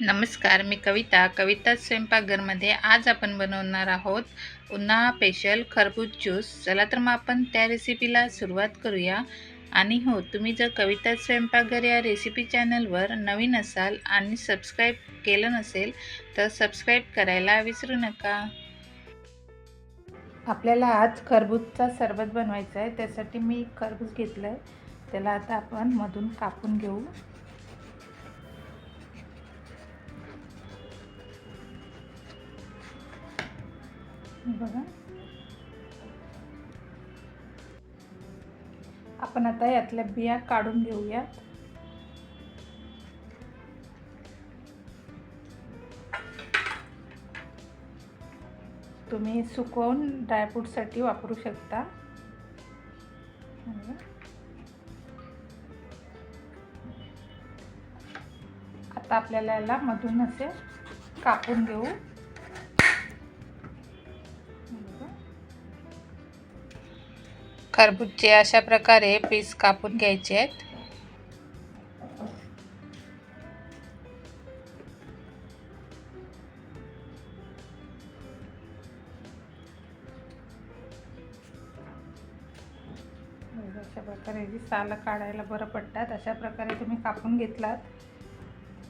नमस्कार मी कविता. कविता स्वयंपाकघरमध्ये आज आपण बनवणार आहोत उन्हाळा स्पेशल खरबूज ज्यूस चला तर मग आपण त्या रेसिपीला सुरुवात करूया. आणि हो तुम्ही जर कविता स्वयंपाकघर या रेसिपी चॅनलवर नवीन असाल आणि सबस्क्राईब केलं नसेल तर सबस्क्राईब करायला विसरू नका. आपल्याला आज खरबूजचा सरबत बनवायचा आहे त्यासाठी मी खरबूज घेतलं आहे त्याला आता आपण मधून कापून घेऊ. बघा. आपण आता यातल्या बिया काढून घेऊयात. तुम्ही सुकवून ड्रायफ्रूटसाठी वापरू शकता. आता आपल्याला याला मधून असे कापून घेऊ. खरबूजचे अशा प्रकारे पीस कापून घ्यायचे आहेत. अशा प्रकारे जी सालं काढायला बरं पडतात अशा प्रकारे तुम्ही कापून घेतलात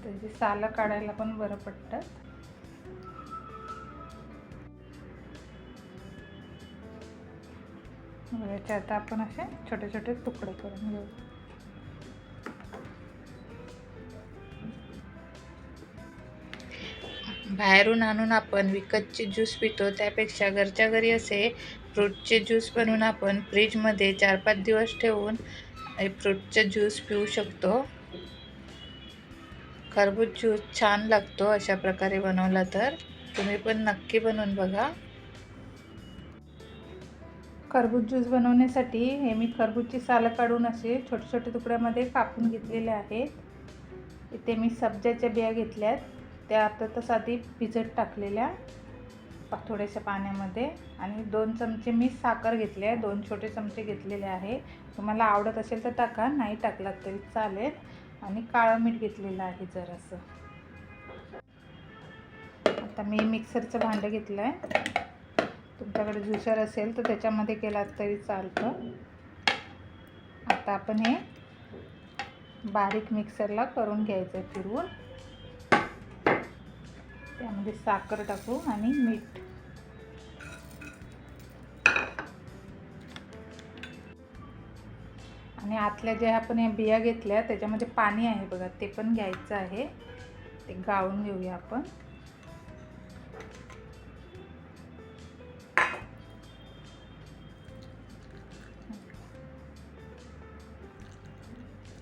त्याची सालं काढायला पण बरं पडतात. याचे आता आपण असे छोटे छोटे तुकडे करून घेऊ. बाहेरून आणून आपण विकतचे ज्यूस पितो त्यापेक्षा घरच्या घरी असे फ्रूटचे ज्यूस बनवून आपण फ्रीजमध्ये चार पाच दिवस ठेवून फ्रूटचे ज्यूस पिऊ शकतो. खरबूज ज्यूस छान लागतो अशा प्रकारे बनवला तर. तुम्ही पण नक्की बनवून बघा. खरबूज ज्यूस बनवण्यासाठी हे मी खरबूजची सालं काढून असे छोटे छोटे तुकड्यामध्ये कापून घेतलेले आहेत. इथे मी सब्जाच्या बिया घेतल्यात. त्या आता तसं आधी भिजत टाकलेल्या थोड्याशा पाण्यामध्ये. आणि दोन चमचे मी साखर घेतले आहे दोन छोटे चमचे घेतलेले आहे. तुम्हाला आवडत असेल तर टाका. नाही टाकलात तरी चालेल. आणि काळं मीठ घेतलेलं आहे जरासं. आता मी मिक्सरचं भांडं घेतलं आहे तुमच्याकडे ज्युसर असेल तर त्याच्यामध्ये केलात तरी चालतं. आता आपण हे बारीक मिक्सरला करून घ्यायचं फिरवून. त्यामध्ये साखर टाकू आणि मीठ. आणि आतल्या ज्या आपण या बिया घेतल्या त्याच्यामध्ये पाणी आहे बघा ते पण घ्यायचं आहे. ते गाळून घेऊया आपण.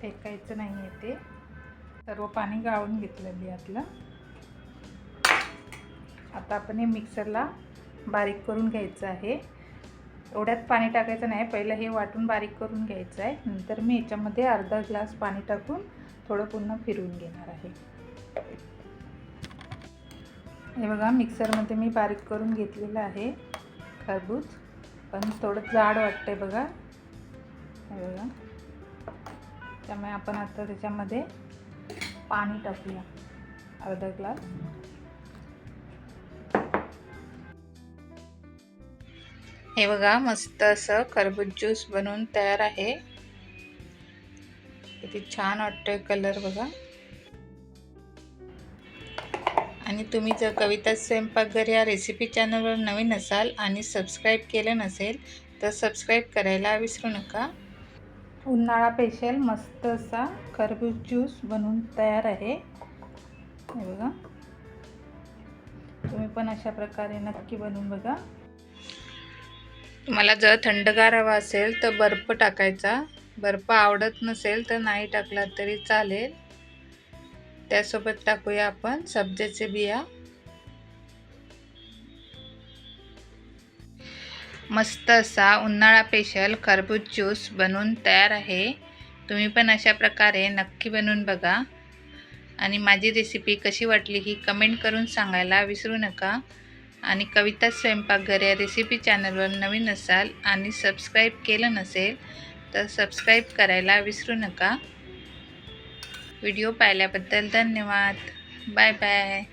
फेकायचं नाही आहे ते. सर्व पाणी गाळून घेतलं यातलं आता आपण हे मिक्सरला बारीक करून घ्यायचं आहे. एवढ्यात पाणी टाकायचं नाही पहिलं हे वाटून बारीक करून घ्यायचं आहे. नंतर मी याच्यामध्ये अर्धा ग्लास पाणी टाकून थोडं पुन्हा फिरवून घेणार आहे. हे बघा मिक्सरमध्ये मी बारीक करून घेतलेलं आहे खरबूज. पण थोडं जाड वाटतंय बघा. हे बघा. त्यामुळे आपण आता त्याच्यामध्ये पाणी टाकूया. अर्धा ग्लास. हे बघा मस्त असं खरबूज ज्यूस बनवून तयार आहे. किती छान वाटतोय कलर बघा. आणि तुम्ही जर कविता स्वयंपाकघर या रेसिपी चॅनलवर नवीन असाल आणि सबस्क्राईब केलं नसेल तर सबस्क्राईब करायला विसरू नका. उन्हाळा पेशल मस्त असा खरबूज ज्यूस बनवून तयार आहे. हे बघा. तुम्ही पण अशा प्रकारे नक्की बनवून बघा. तुम्हाला जर थंडगार हवा असेल तर बर्फ टाकायचा. बर्फ आवडत नसेल तर नाही टाकला तरी चालेल. त्यासोबत टाकूया आपण सब्जेचे बिया. मस्त असा उन्हाळा स्पेशल खरबूज ज्यूस बनवून तयार आहे. तुम्ही पण अशा प्रकारे नक्की बनवून बघा. आणि माझी रेसिपी कशी वाटली ही कमेंट करून सांगायला विसरू नका. आणि कविता स्वयंपाकघर या रेसिपी चॅनलवर नवीन असाल आणि सबस्क्राईब केलं नसेल तर सबस्क्राईब करायला विसरू नका. व्हिडिओ पाहिल्याबद्दल धन्यवाद. Bye bye